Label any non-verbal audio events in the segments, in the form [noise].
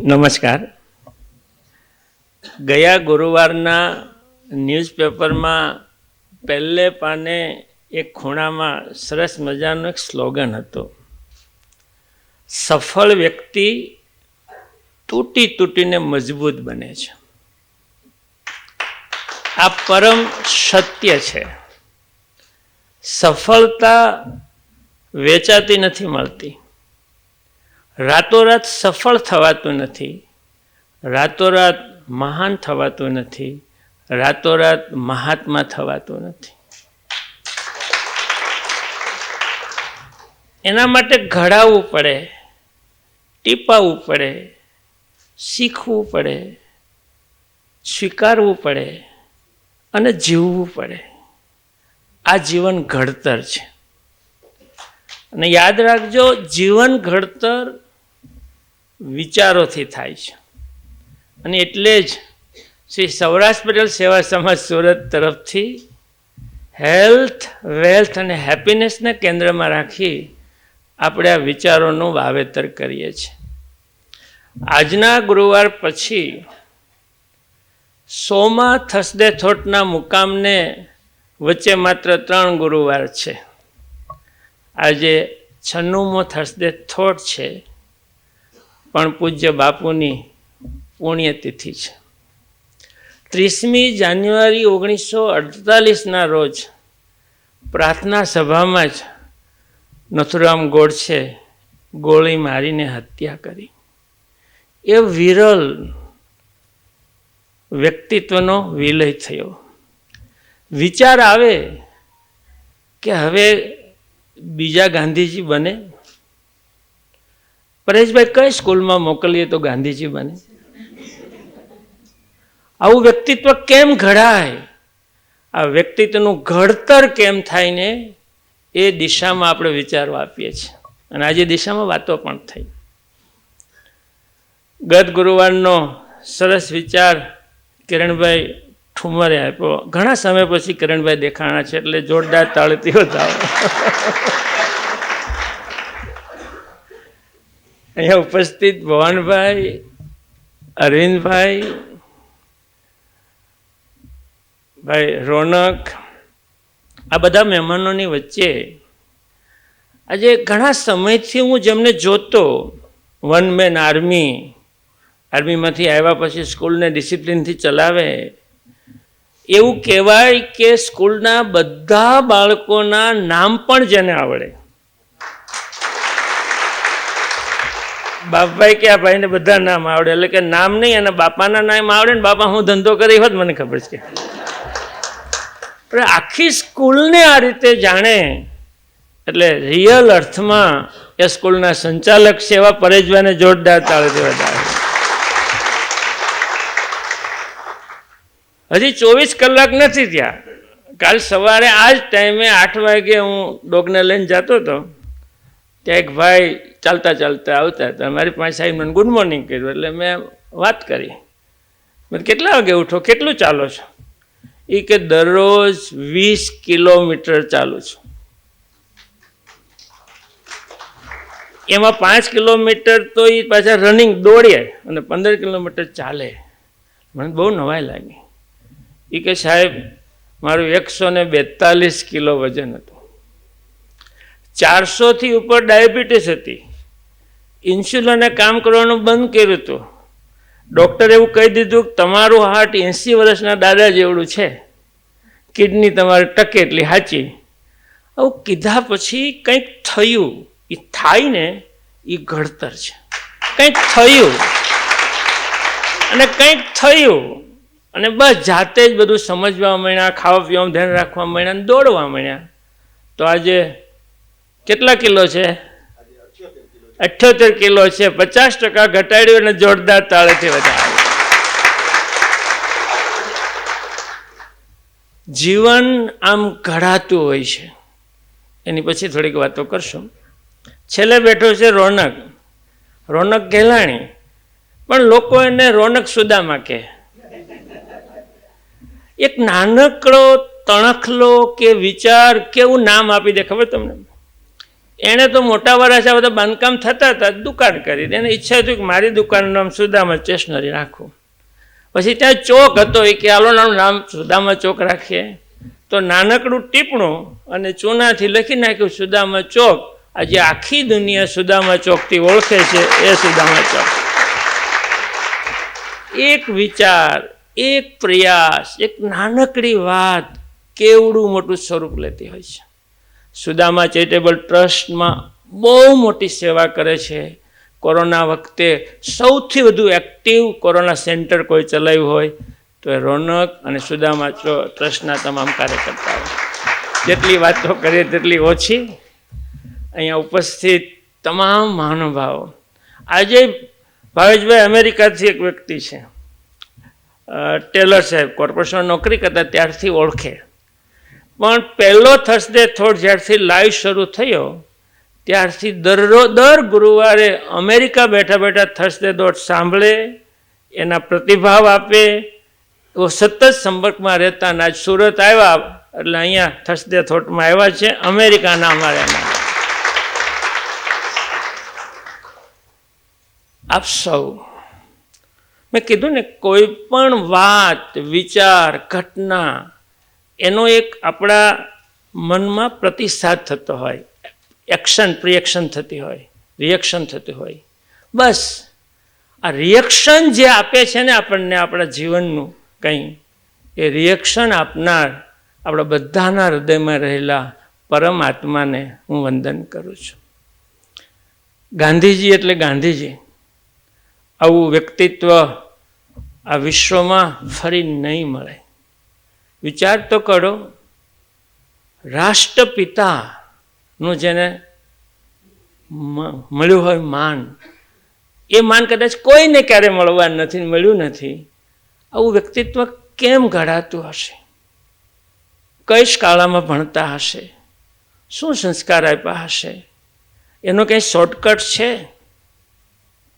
નમસ્કાર. ગયા ગુરુવારના ન્યૂઝપેપરમાં પહેલે પાને એક ખૂણામાં સરસ મજાનો એક સ્લોગન હતો. સફળ વ્યક્તિ તૂટી તૂટીને મજબૂત બને છે. આ પરમ સત્ય છે. સફળતા વેચાતી નથી મળતી. રાતોરાત સફળ થવાતું નથી, રાતોરાત મહાન થવાતું નથી, રાતોરાત મહાત્મા થવાતું નથી. એના માટે ઘડાવવું પડે, ટીપાવવું પડે, શીખવું પડે, સ્વીકારવું પડે અને જીવવું પડે. આ જીવન ઘડતર છે. અને યાદ રાખજો, જીવન ઘડતર વિચારોથી થાય છે. અને એટલે જ શ્રી સૌરાષ્ટ્ર પટેલ સેવા સમાજ સુરત તરફથી હેલ્થ, વેલ્થ અને હેપીનેસને કેન્દ્રમાં રાખી આપણે આ વિચારોનું વાવેતર કરીએ છીએ. આજના ગુરુવાર પછી સોમાં થસદે થોટના મુકામને વચ્ચે માત્ર ત્રણ ગુરુવાર છે. આજે છન્નુમો થસદે થોટ છે. પણ પૂજ્ય બાપુની પુણ્યતિથિ છે. ત્રીસમી જાન્યુઆરી ઓગણીસો અડતાલીસના રોજ પ્રાર્થના સભામાં જ નથુરામ ગોડસે ગોળી મારીને હત્યા કરી. એ વિરલ વ્યક્તિત્વનો વિલય થયો. વિચાર આવે કે હવે બીજા ગાંધીજી બને પરેશભાઈ કઈ સ્કૂલમાં મોકલીએ તો ગાંધીજી બને? આવું વ્યક્તિત્વ કેમ ઘડાય? આ વ્યક્તિત્વનું ઘડતર કેમ થાય ને એ દિશામાં આપણે વિચારો આપીએ છીએ. અને આજે દિશામાં વાતો પણ થઈ. ગત ગુરુવારનો સરસ વિચાર કિરણભાઈ ઠુમરે આપ્યો. ઘણા સમય પછી કિરણભાઈ દેખાણા છે એટલે જોરદાર તાળતીઓ થાવ [laughs] અહીંયા ઉપસ્થિત ભવાનભાઈ, અરવિંદભાઈ, ભાઈ રોનક, આ બધા મહેમાનોની વચ્ચે આજે ઘણા સમયથી હું જેમને જોતો, વન મેન આર્મી, આર્મીમાંથી આવ્યા પછી સ્કૂલને ડિસિપ્લિનથી ચલાવે, એવું કહેવાય કે સ્કૂલના બધા બાળકોના નામ પણ જેને આવડે. બાપભાઈ કે આ ભાઈને બધા નામ આવડે. એટલે કે નામ નહીં અને બાપાના નામ આવડે ને બાપા હું ધંધો કરી હોત, મને ખબર છે. પણ આખી સ્કૂલને આ રીતે જાણે, એટલે રિયલ અર્થમાં એ સ્કૂલના સંચાલક સેવા પરેજવાને જોરદાર તાળે દેવા હજી ચોવીસ કલાક નથી ત્યાં કાલ સવારે આ જ ટાઈમે આઠ વાગે હું ડોગને લઈને જતો હતો. ત્યાં એક ભાઈ ચાલતા ચાલતા આવતા હતા. મારી પાસે સાહેબ મને ગુડ મોર્નિંગ કર્યું. એટલે મેં વાત કરી. મેં કેટલા વાગે ઉઠો? કેટલું ચાલો છો? એ કે, દરરોજ વીસ કિલોમીટર ચાલું છું. એમાં પાંચ કિલોમીટર તો એ પાછા રનિંગ દોડીએ અને પંદર કિલોમીટર ચાલે. મને બહુ નવાઈ લાગી. એ કે, સાહેબ, મારું એકસો ને બેતાલીસ કિલો વજન હતું. ચારસોથી ઉપર ડાયાબિટીસ હતી. ઇન્સ્યુલને કામ કરવાનું બંધ કર્યું હતું. ડૉક્ટરે એવું કહી દીધું કે તમારું હાર્ટ એંસી વર્ષના દાદા જેવડું છે. કિડની તમારે ટકે એટલી સાચી આવું કીધા પછી કંઈક થયું. એ થાય ને એ ઘડતર છે. કંઈક થયું. અને કંઈક થયું. અને બસ જાતે જ બધું સમજવા માંડ્યા ખાવા પીવામાં ધ્યાન રાખવા માંડ્યા દોડવા માંડ્યા. તો આજે કેટલા કિલો છે? અઠ્યોતેર કિલો છે. પચાસ ટકા ઘટાડ્યું અને જોરદાર તાળેથી વધારે જીવન આમ ઘડાતું હોય છે. એની પછી થોડીક વાતો કરશું. છેલ્લે બેઠો છે રોનક. રોનક ઘેલાણી. પણ લોકો એને રોનક સુદામાં કહે. એક નાનકડો તણખલો કે વિચાર કેવું નામ આપી દે ખબર તમને? એણે તો મોટા વરાછા બધા બાંધકામ થતા હતા દુકાન કરી. એને ઈચ્છા હતી કે મારી દુકાનનું નામ સુદામા સ્ટેશનરી રાખું પછી ત્યાં ચોક હતો, એ કે આલોનાનું નામ સુદામા ચોક રાખીએ. તો નાનકડું ટીપણું અને ચૂનાથી લખી નાખ્યું, સુદામા ચોક. આજે આખી દુનિયા સુદામા ચોકથી ઓળખે છે, એ સુદામા ચોક. એક વિચાર, એક પ્રયાસ, એક નાનકડી વાત કેવડું મોટું સ્વરૂપ લેતી હોય છે. સુદામા ચેરિટેબલ ટ્રસ્ટમાં બહુ મોટી સેવા કરે છે. કોરોના વખતે સૌથી વધુ એક્ટિવ કોરોના સેન્ટર કોઈ ચલાવ્યું હોય તો એ રોનક અને સુદામા ટ્રસ્ટના તમામ કાર્યકર્તાઓ. જેટલી વાતો કરીએ તેટલી ઓછી. અહીંયા ઉપસ્થિત તમામ મહાનુભાવો. આજે ભાવેશભાઈ અમેરિકાથી એક વ્યક્તિ છે. ટેલર સાહેબ કોર્પોરેશન નોકરી કરતા ત્યારથી ઓળખે. પણ પહેલો થર્સડે થોડ જ્યારથી લાઈવ શરૂ થયો, ત્યારથી દરરો, દર ગુરુવારે અમેરિકા બેઠા બેઠા થર્સડે દોટ સાંભળે, એના પ્રતિભાવ આપે એવો સતત સંપર્કમાં રહેતા અને આજ સુરત આવ્યા, એટલે અહીંયા થર્સડે થોટમાં આવ્યા છે, અમેરિકાના અમારે આપ સૌ, મેં કીધું ને, કોઈ પણ વાત, વિચાર, ઘટના એનો એક આપણા મનમાં પ્રતિસાદ થતો હોય. એક્શન રિએક્શન થતી હોય. રિએક્શન થતી હોય. બસ. આ રિએક્શન જે આપે છે ને આપણને આપણા જીવનનું કંઈ, એ રિએક્શન આપનાર, આપણા બધાના હૃદયમાં રહેલા પરમાત્માને હું વંદન કરું છું. ગાંધીજી એટલે ગાંધીજી. આવું વ્યક્તિત્વ આ વિશ્વમાં ફરી નહીં મળે. વિચાર તો કરો. રાષ્ટ્રપિતાનું જેને મળ્યું હોય માન, એ માન કદાચ કોઈને ક્યારે મળવા નથી, મળ્યું નથી. આવું વ્યક્તિત્વ કેમ ઘડાતું હશે? કઈ શાળામાં ભણતા હશે? શું સંસ્કાર આપ્યા હશે? એનો કંઈ શોર્ટકટ છે?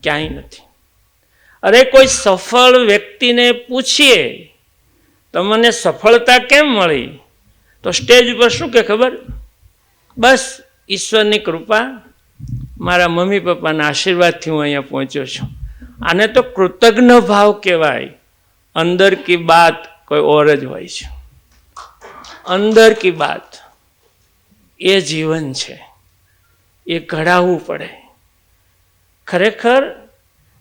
ક્યાંય નથી. અરે કોઈ સફળ વ્યક્તિને પૂછીએ તમને સફળતા કેમ મળી? તો સ્ટેજ ઉપર શું કે ખબર? બસ ઈશ્વરની કૃપા મારા મમ્મી પપ્પાના આશીર્વાદથી હું અહીંયા પહોંચ્યો છું. આને તો કૃતજ્ઞ ભાવ કહેવાય. અંદર કી બાત કોઈ ઓર જ હોય છે. અંદર કી બાત એ જીવન છે. એ ઘડાવવું પડે. ખરેખર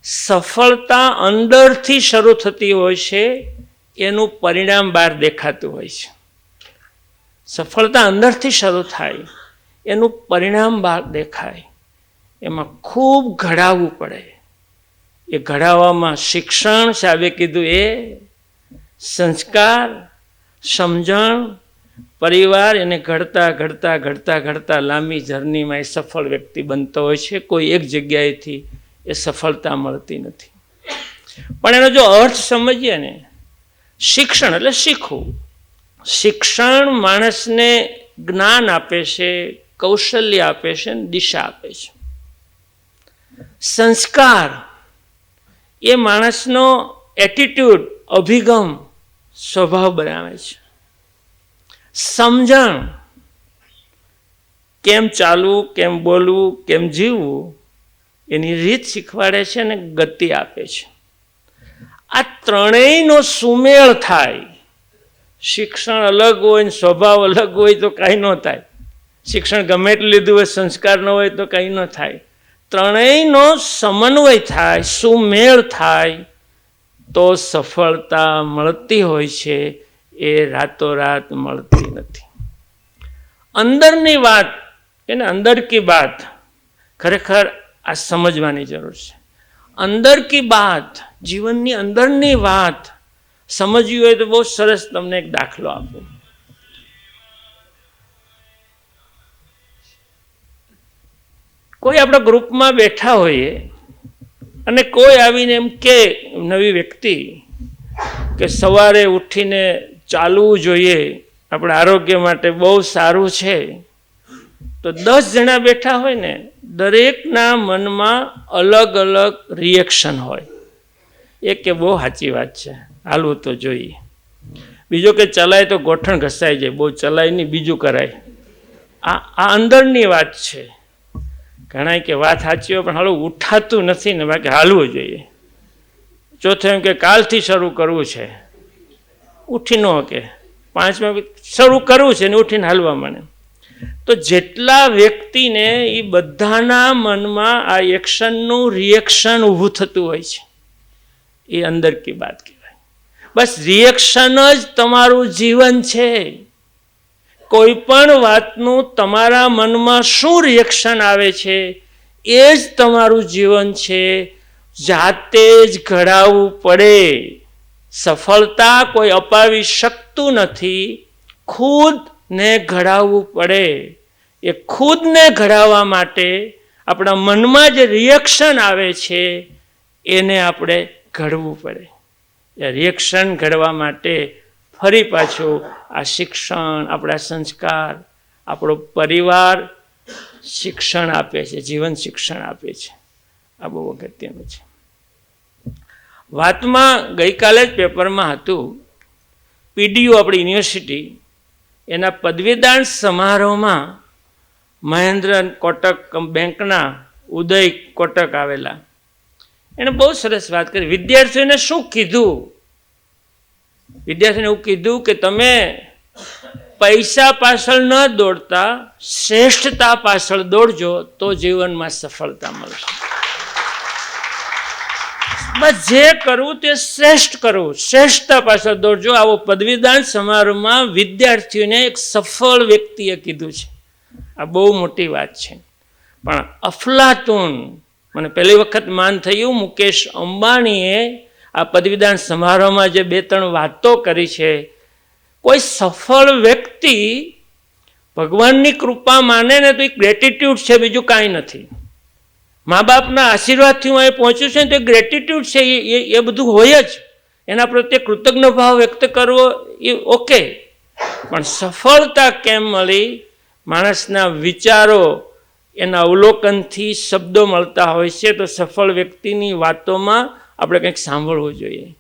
સફળતા અંદરથી શરૂ થતી હોય છે એનું પરિણામ બહાર દેખાતું હોય છે. સફળતા અંદરથી શરૂ થાય, એનું પરિણામ બહાર દેખાય. એમાં ખૂબ ઘડાવવું પડે. એ ઘડાવવામાં શિક્ષણ સાહેબે કીધું એ. સંસ્કાર, સમજણ, પરિવાર એને ઘડતા ઘડતા ઘડતા ઘડતા લાંબી જર્નીમાં એ સફળ વ્યક્તિ બનતો હોય છે. કોઈ એક જગ્યાએથી એ સફળતા મળતી નથી. પણ એનો જો અર્થ સમજીએ ને શિક્ષણ, એટલે શીખવું. શિક્ષણ માણસને જ્ઞાન આપે છે, કૌશલ્ય આપે છે ને દિશા આપે છે. સંસ્કાર એ માણસનો એટીટ્યુડ અભિગમ, સ્વભાવ બનાવે છે. સમજણ, કેમ ચાલવું, કેમ બોલવું, કેમ જીવવું, એની રીત શીખવાડે છે અને ગતિ આપે છે. આ ત્રણેયનો સુમેળ થાય. શિક્ષણ અલગ હોય ને સ્વભાવ અલગ હોય તો કાંઈ ન થાય. શિક્ષણ ગમે એટલું લીધું હોય, સંસ્કાર ન હોય તો કંઈ ન થાય. ત્રણેયનો સમન્વય થાય, સુમેળ થાય, તો સફળતા મળતી હોય છે. એ રાતોરાત મળતી નથી. અંદરની વાત, એને અંદર કી બાત, ખરેખર આ સમજવાની જરૂર છે. અંદર કી બાત જીવનની અંદરની વાત સમજવી હોય તો બહુ સરસ તમને એક દાખલો આપું. કોઈ આપણા ગ્રુપમાં બેઠા હોઈએ અને કોઈ આવીને એમ કે નવી વ્યક્તિ કે સવારે ઉઠીને ચાલવું જોઈએ, આપણા આરોગ્ય માટે બહુ સારું છે, તો દસ જણા બેઠા હોય ને, દરેકના મનમાં અલગ અલગ રિએક્શન હોય. એક કે બહુ સાચી વાત છે. હાલવું તો જોઈએ. બીજો કે ચલાય તો ગોઠણ ઘસાઈ જાય, બહુ ચલાય નહીં, બીજું કરાય. આ આ અંદરની વાત છે. ઘણા કે વાત સાચી હોય, પણ હાલું ઉઠાતું નથી ને બાકી હાલવું જોઈએ. ચોથે એમ કે કાલથી શરૂ કરવું છે. ઉઠી ન કે પાંચમાં શરૂ કરવું છે ને ઉઠીને હાલવા મને તો જેટલા વ્યક્તિને એ બધાના મનમાં આ એક્શનનું રિએક્શન ઊભું થતું હોય છે. એ અંદર કી વાત કહેવાય. બસ રિએક્શન જ તમારું જીવન છે. કોઈ પણ વાતનું તમારા મનમાં શું રિએક્શન આવે છે, એ જ તમારું જીવન છે. જાતે જ ઘડાવવું પડે. સફળતા કોઈ અપાવી શકતું નથી. ખુદને ઘડાવવું પડે. એ ખુદને ઘડાવવા માટે આપણા મનમાં જે રિએક્શન આવે છે, એને આપણે ઘડવું પડે. એ રિએક્શન ઘડવા માટે ફરી પાછું આ શિક્ષણ, આપણા સંસ્કાર, આપણો પરિવાર શિક્ષણ આપે છે, જીવન શિક્ષણ આપે છે. આ બહુ અગત્યનું છે. વાતમાં ગઈકાલે જ પેપરમાં હતું, પીડીયુ આપણી યુનિવર્સિટી, એના પદવીદાન સમારોહમાં મહેન્દ્ર કોટક બેંકના ઉદય કોટક આવેલા. એણે બહુ સરસ વાત કરી. વિદ્યાર્થીઓને શું કીધું? વિદ્યાર્થીને એવું કીધું કે તમે પૈસા પાછળ ન દોડતા, શ્રેષ્ઠતા પાછળ દોડજો, તો જીવનમાં સફળતા મળશે. જે કરવું તે શ્રેષ્ઠ કરવું. શ્રેષ્ઠતા પાછળ દોડજો. આવો પદવીદાન સમારોહમાં વિદ્યાર્થીઓને એક સફળ વ્યક્તિએ કીધું છે. આ બહુ મોટી વાત છે. પણ અફલાતુન મને પહેલી વખત માન થયું, મુકેશ અંબાણીએ આ પદવીદાન સમારોહમાં જે બે ત્રણ વાતો કરી છે, કોઈ સફળ વ્યક્તિ ભગવાનની કૃપા માને ને તો એ ગ્રેટિટ્યૂડ છે, બીજું કાંઈ નથી. મા બાપના આશીર્વાદથી હું અહીં પહોંચ્યું છે તો ગ્રેટિટ્યૂડ છે એ એ બધું હોય જ. એના પ્રત્યે કૃતજ્ઞ ભાવ વ્યક્ત કરવો એ ઓકે. પણ સફળતા કેમ મળી? માણસના વિચારો એના અવલોકનથી શબ્દો મળતા હોય છે, તો સફળ વ્યક્તિની વાતોમાં આપણે કંઈક સાંભળવું જોઈએ.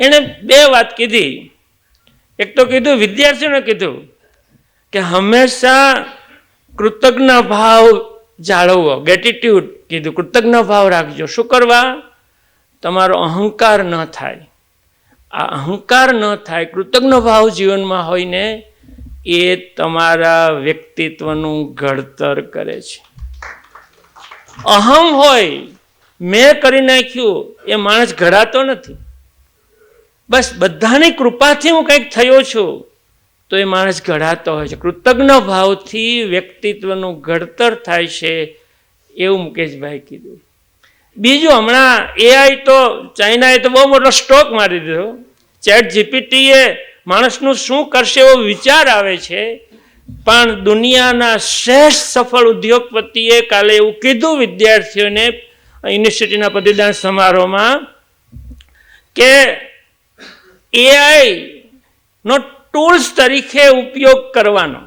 એણે બે વાત કીધી. એક તો કીધું, વિદ્યાર્થીઓને કીધું કે હંમેશા કૃતજ્ઞ ભાવ જાળવવો ગ્રેટિટ્યુડ કીધું, કૃતજ્ઞ ભાવ રાખજો. શું કરવા? તમારો અહંકાર ન થાય. આ અહંકાર ન થાય, કૃતજ્ઞ ભાવ જીવનમાં હોય ને એ તમારા વ્યક્તિત્વનું ઘડતર કરે છે. અહમ હોય, મેં કરી નાખ્યું, એ માણસ ઘડાતો નથી. બસ બધાની કૃપાથી હું કંઈક થયો છું, તો એ માણસ ઘડાતો હોય છે. કૃતજ્ઞ ભાવથી વ્યક્તિત્વનું ઘડતર થાય છે એવું મુકેશભાઈ કીધું. બીજું હમણાં એઆઈ તો ચાઇનાએ તો બહુ મોટો સ્ટોક મારી દીધો. ચેટ જીપીટીએ માણસનું શું કરશે એવો વિચાર આવે છે? પણ દુનિયાના શ્રેષ્ઠ સફળ ઉદ્યોગપતિએ કાલે એવું કીધું વિદ્યાર્થીઓને, યુનિવર્સિટીના પદવીદાન સમારોહમાં, કે એઆઈનો ટૂલ્સ તરીકે ઉપયોગ કરવાનો.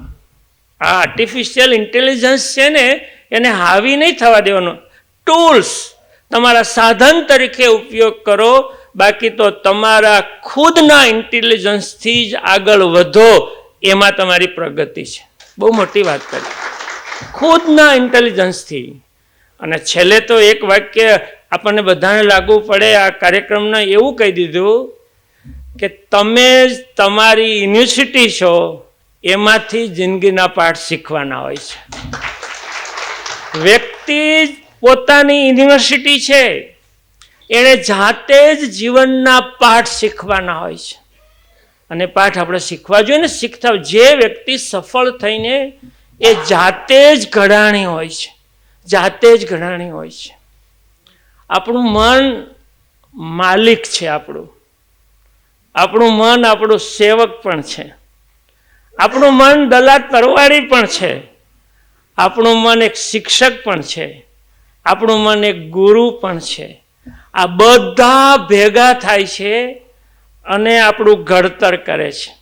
આ આર્ટિફિશિયલ ઇન્ટેલિજન્સ છે ને, એને હાવી નહીં થવા દેવાનો. ટૂલ્સ તમારા સાધન તરીકે ઉપયોગ કરો બાકી તો તમારા ખુદના ઇન્ટેલિજન્સથી જ આગળ વધો, એમાં તમારી પ્રગતિ છે. બહુ મોટી વાત કરી. ખુદના ઇન્ટેલિજન્સથી અને છેલ્લે તો એક વાક્ય આપણને બધાને લાગુ પડે, આ કાર્યક્રમને એવું કહી દીધું કે તમે જ તમારી યુનિવર્સિટી છો, એમાંથી જિંદગીના પાઠ શીખવાના હોય છે. વ્યક્તિ પોતાની યુનિવર્સિટી છે. એણે જાતે જ જીવનના પાઠ શીખવાના હોય છે. અને પાઠ આપણે શીખવા જોઈએ ને શીખતા જે વ્યક્તિ સફળ થઈને એ જાતે જ ઘડાણી હોય છે. જાતે જ ઘડાણી હોય છે. આપણું મન માલિક છે આપણું. આપણું મન આપણું સેવક પણ છે. આપણું મન દલાલ તરવારી પણ છે. આપણું મન એક શિક્ષક પણ છે. આપણું મન એક ગુરુ પણ છે. આ બધા ભેગા થાય છે અને આપણું ઘડતર કરે છે.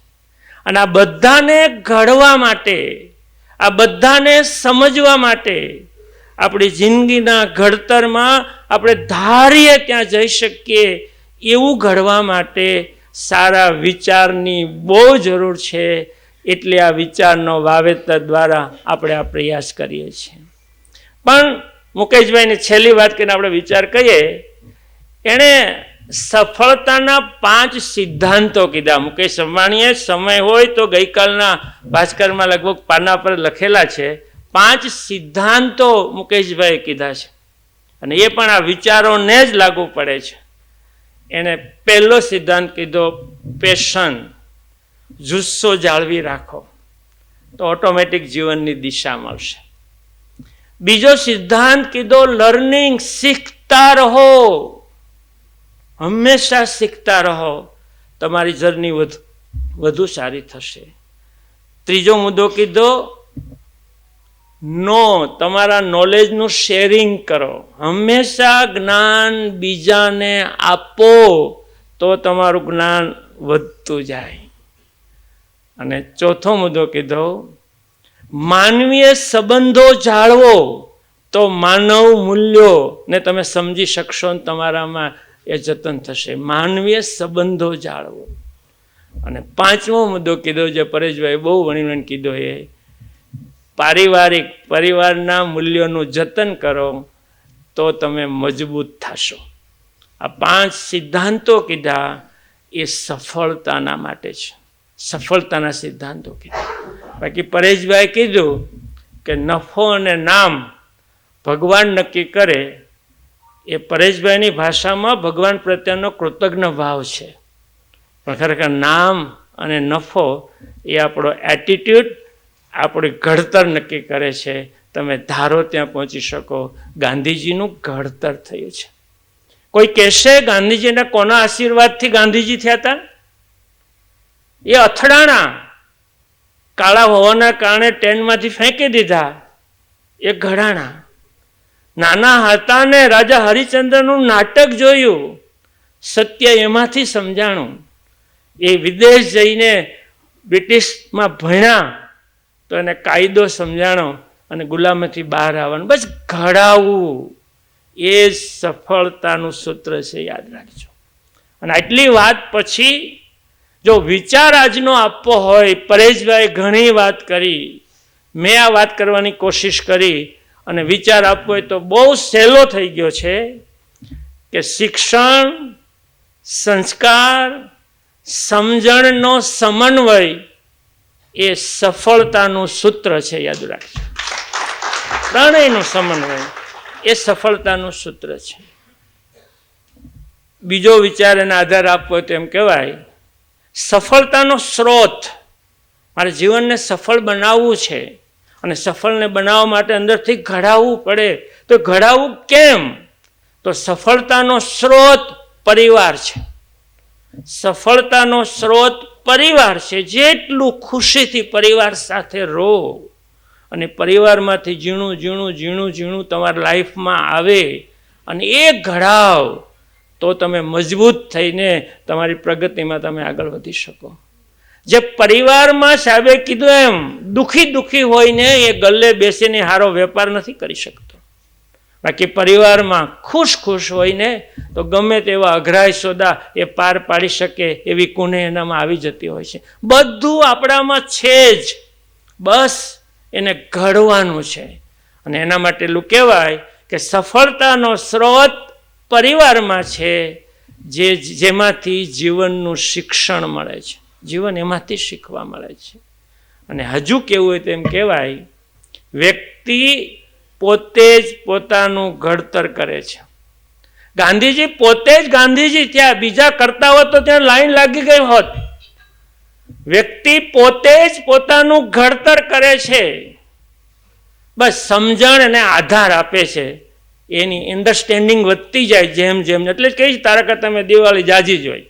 અને આ બધાને ઘડવા માટે, આ બધાને સમજવા માટે આપણી જિંદગીના ઘડતરમાં આપણે ધારીએ ત્યાં જઈ શકીએ એવું ઘડવા માટે સારા વિચારની બહુ જરૂર છે એટલે આ વિચારનો વાવેતર દ્વારા આપણે આ પ્રયાસ કરીએ છીએ. પણ મુકેશભાઈને છેલ્લી વાત કરીને આપણે વિચાર કરીએ એણે સફળતાના પાંચ સિદ્ધાંતો કીધા. મુકેશ અંબાણીએ સમય હોય તો ગઈકાલના ભાસ્કરમાં લગભગ પાના પર લખેલા છે. પાંચ સિદ્ધાંતો મુકેશભાઈએ કીધા છે. અને એ પણ આ વિચારોને જ લાગુ પડે છે. એણે પહેલો સિદ્ધાંત કીધો, પેશન, જુસ્સો જાળવી રાખો, તો ઓટોમેટિક જીવનની દિશા મળશે. બીજો સિદ્ધાંત કીધો, લર્નિંગ, શીખતા રહો. હંમેશા શીખતા રહો. તમારી જર્ની વધુ વધુ સારી થશે. ત્રીજો મુદ્દો કીધો, નો, તમારા નોલેજનું શેરિંગ કરો. હંમેશા જ્ઞાન બીજાને આપો, તો તમારું જ્ઞાન વધતું જાય. અને ચોથો મુદ્દો કીધો, માનવીય સંબંધો જાળવો, તો માનવ મૂલ્યો, ને તમે સમજી શકશો તમારામાં એ જતન થશે. માનવીય સંબંધો જાળવો. અને પાંચમો મુદ્દો કીધો જે પરેશભાઈ બહુ વણીવણ કીધો એ, પારિવારિક પરિવારના મૂલ્યોનું જતન કરો તો તમે મજબૂત થશો. આ પાંચ સિદ્ધાંતો કીધા એ સફળતાના માટે છે. સફળતાના સિદ્ધાંતો કીધા. બાકી પરેશભાઈ કીધું કે નફો અને નામ ભગવાન નક્કી કરે એ પરેશભાઈની ભાષામાં ભગવાન પ્રત્યેનો કૃતજ્ઞ ભાવ છે. પણ ખરેખર નામ અને નફો એ આપણો એટીટ્યુડ આપણી ઘડતર નક્કી કરે છે. તમે ધારો ત્યાં પહોંચી શકો. ગાંધીજીનું ઘડતર થયું છે. કોઈ કહેશે ગાંધીજીના કોના આશીર્વાદથી ગાંધીજી થયા હતા? એ અથડાણા કાળા હોવાના કારણે ટ્રેનમાંથી ફેંકી દીધા. એ ઘડાણા. નાના હતા ને રાજા હરિચંદ્રનું નાટક જોયું. સત્ય એમાંથી સમજાણું. એ વિદેશ જઈને બ્રિટિશમાં ભણ્યા તો એને કાયદો સમજાણો અને ગુલામથી બહાર આવવાનું. બસ ઘડાવવું એ સફળતાનું સૂત્ર છે, યાદ રાખજો. અને આટલી વાત પછી જો વિચાર આજનો આપવો હોય પરેશભાઈ ઘણી વાત કરી. મેં આ વાત કરવાની કોશિશ કરી. અને વિચાર આપવો હોય તો બહુ સહેલો થઈ ગયો છે કે શિક્ષણ, સંસ્કાર, સમજણનો સમન્વય એ સફળતાનું સૂત્ર છે, યાદ રાખજો. ત્રણેયનું સમન્વય એ સફળતાનું સૂત્ર છે. બીજો વિચાર એના આધાર આપવો તો એમ કહેવાય, સફળતાનો સ્રોત, મારે જીવનને સફળ બનાવવું છે અને સફળને બનાવવા માટે અંદરથી ઘડાવવું પડે. તો ઘડાવવું કેમ? તો સફળતાનો સ્રોત પરિવાર છે. સફળતાનો સ્રોત પરિવાર છે. જેટલું ખુશીથી પરિવાર સાથે રહો અને પરિવારમાંથી ઝીણું ઝીણું ઝીણું ઝીણું તમારા લાઈફમાં આવે અને એ ઘડાવ તો તમે મજબૂત થઈને તમારી પ્રગતિમાં તમે આગળ વધી શકો. જે પરિવારમાં સાહેબે કીધું એમ, દુઃખી દુઃખી હોઈને એ ગલ્લે બેસીને સારો વેપાર નથી કરી શકતો. બાકી પરિવારમાં ખુશ ખુશ હોઈને તો ગમે તેવા અઘરાય સોદા એ પાર પાડી શકે એવી કુને એનામાં આવી જતી હોય છે. બધું આપણામાં છે જ. બસ એને ઘડવાનું છે. અને એના માટે એટલું કહેવાય કે સફળતાનો સ્રોત પરિવારમાં છે જે, જેમાંથી જીવનનું શિક્ષણ મળે છે. જીવન એમાંથી શીખવા મળે છે. અને હજુ કેવું હોય તેમ કહેવાય, વ્યક્તિ પોતે જ પોતાનું ઘડતર કરે છે. ગાંધીજી પોતે જ ગાંધીજી, ત્યાં બીજા કરતા હોત તો ત્યાં લાઈન લાગી ગઈ હોત. વ્યક્તિ પોતે જ પોતાનું ઘડતર કરે છે. બસ સમજણ અને આધાર આપે છે. એની અન્ડરસ્ટેન્ડિંગ વધતી જાય જેમ જેમ, એટલે જ કહીશ તારા કરતા તમે દિવાળી જાજી હોય.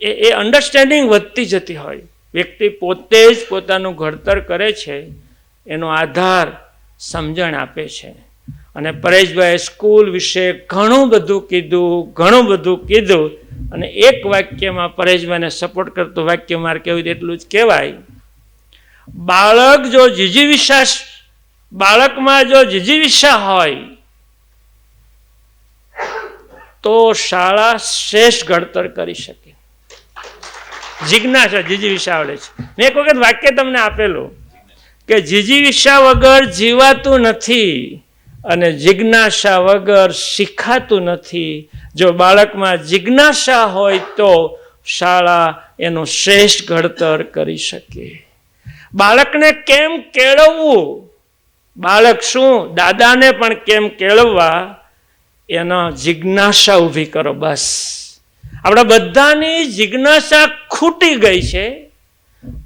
એ એ અન્ડરસ્ટેન્ડિંગ વધતી જતી હોય. વ્યક્તિ પોતે જ પોતાનું ઘડતર કરે છે, એનો આધાર સમજણ આપે છે. અને પરેશભાઈ સ્કૂલ વિશે ઘણું બધું કીધું, ઘણું બધું કીધું, અને એક વાક્યમાં પરેશભાઈને સપોર્ટ કરતું વાક્ય મારે કેવું એટલું જ કહેવાય, બાળક જો જીજીવિષા બાળકમાં જો જીજીવિષા હોય, તો શાળા શ્રેષ્ઠ ઘડતર કરી શકે. જિજ્ઞાસા જીજીવિષા આવડે છે. મેં એક વખત વાક્ય તમને આપેલું કે જીજીવિષા વગર જીવાતું નથી અને જિજ્ઞાસા વગર શીખાતું નથી. જો બાળકમાં જિજ્ઞાસા હોય તો શાળા એનું શ્રેષ્ઠ ઘડતર કરી શકે. બાળકને કેમ કેળવવું? બાળક શું? દાદાને પણ કેમ કેળવવા? એના જિજ્ઞાસા ઊભી કરો બસ. આપણા બધાની જિજ્ઞાસા ખૂટી ગઈ છે,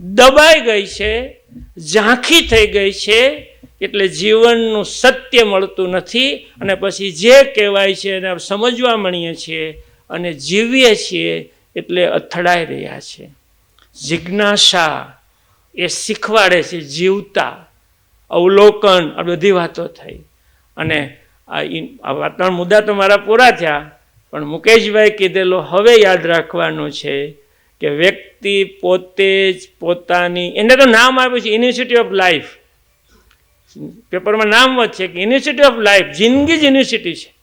દબાઈ ગઈ છે, ઝાંખી થઈ ગઈ છે, એટલે જીવનનું સત્ય મળતું નથી અને પછી જે કહેવાય છે એને સમજવા મળીએ છીએ અને જીવીએ છીએ એટલે અથડાઈ રહ્યા છે. જિજ્ઞાસા એ શીખવાડે છે, જીવતા, અવલોકન, આ બધી વાતો થઈ. અને આ વાતના મુદ્દા તો મારા પૂરા થયા. પણ મુકેશભાઈ કીધેલો હવે યાદ રાખવાનું છે કે વ્યક્તિ પોતે જ પોતાની, એને તો નામ આપ્યું છે યુનિવર્સિટી ઓફ લાઈફ પેપરમાં નામ છે કે યુનિવર્સિટી ઓફ લાઈફ જિંદગી જ યુનિવર્સિટી છે.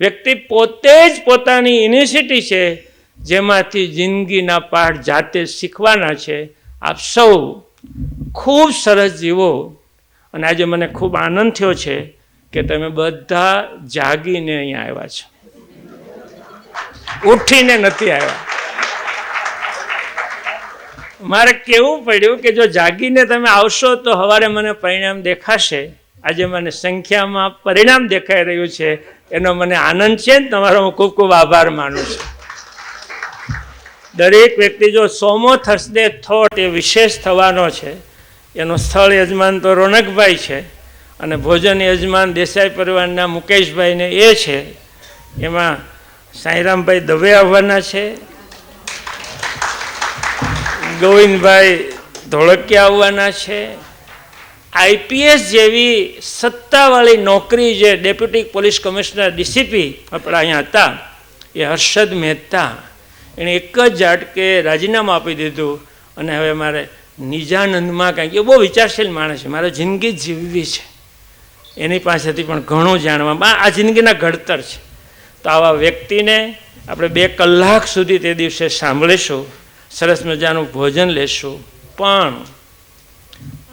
વ્યક્તિ પોતે જ પોતાની યુનિવર્સિટી છે, જેમાંથી જિંદગીના પાઠ જાતે શીખવાના છે. આપ સૌ ખૂબ સરસ જીવો. અને આજે મને ખૂબ આનંદ થયો છે કે તમે બધા જાગીને અહીંયા આવ્યા છો. ઉઠીને નથી આવ્યા. મારે કેવું પડ્યું કે જો જાગીને તમે આવશો તો સવારે મને પરિણામ દેખાશે. આજે મને સંખ્યામાં પરિણામ દેખાઈ રહ્યું છે. એનો મને આનંદ છે ને તમારો હું ખૂબ ખૂબ આભાર માનું છું. દરેક વ્યક્તિ જો સોમો થર્સડે થોટ એ વિશેષ થવાનો છે. એનું સ્થળ યજમાન તો રોનકભાઈ છે. અને ભોજન યજમાન દેસાઈ પરિવારના મુકેશભાઈને એ છે. એમાં સાંઈરામભાઈ દવે આવવાના છે. ગોવિંદભાઈ ધોળકિયા આવવાના છે. આઈપીએસ જેવી સત્તાવાળી નોકરી જે ડેપ્યુટી પોલીસ કમિશનર ડીસીપી આપણા અહીંયા હતા, એ હર્ષદ મહેતા. એણે એક જ ઝાટકે રાજીનામું આપી દીધું અને હવે મારે નિજાનંદમાં કાંઈક એ બહુ વિચારશીલ માણસ છે, મારે જિંદગી જીવવી છે. એની પાસેથી પણ ઘણું જાણવા આ જિંદગીના ઘડતર છે. તો આવા વ્યક્તિને આપણે બે કલાક સુધી તે દિવસે સાંભળીશું, સરસ મજાનું ભોજન લેશું, પણ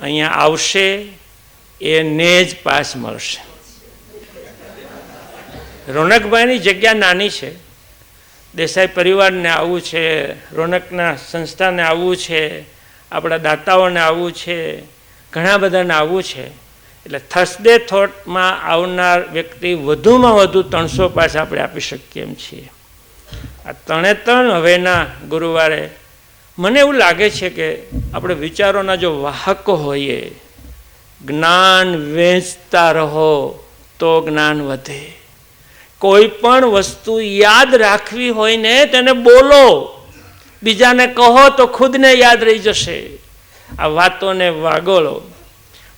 અહીંયા આવશે એને જ પાસ મળશે. રોનકભાઈની જગ્યા નાની છે. દેસાઈ પરિવારને આવવું છે, રોનકના સંસ્થાને આવવું છે, આપણા દાતાઓને આવવું છે, ઘણા બધાને આવવું છે. એટલે થર્સડે થોટમાં આવનાર વ્યક્તિ વધુમાં વધુ ત્રણસો પાસ આપણે આપી શકીએ એમ છીએ. આ ત્રણે ત્રણ હવેના ગુરુવારે મને એવું લાગે છે કે આપણે વિચારોના જો વાહકો હોઈએ, જ્ઞાન વેચતા રહો તો જ્ઞાન વધે. કોઈ પણ વસ્તુ યાદ રાખવી હોય ને તેને બોલો. બીજાને કહો તો ખુદને યાદ રહી જશે. આ વાતોને વાગોળો.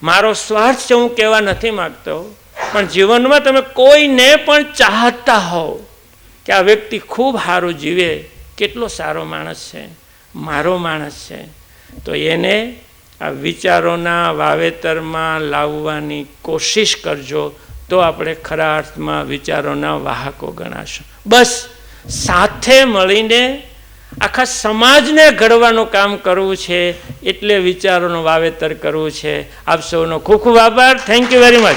મારો સ્વાર્થ છે, હું કહેવા નથી માગતો, પણ જીવનમાં તમે કોઈને પણ ચાહતા હો કે આ વ્યક્તિ ખૂબ સારું જીવે, કેટલો સારો માણસ છે, મારો માણસ છે, તો એને આ વિચારોના વાવેતરમાં લાવવાની કોશિશ કરજો, તો આપણે ખરા અર્થમાં વિચારોના વાહકો ગણાશું. બસ, સાથે મળીને આખા સમાજને ઘડવાનું કામ કરવું છે એટલે વિચારોનું વાવેતર કરવું છે. આપ સૌનો ખૂબ ખૂબ આભાર. Thank you very much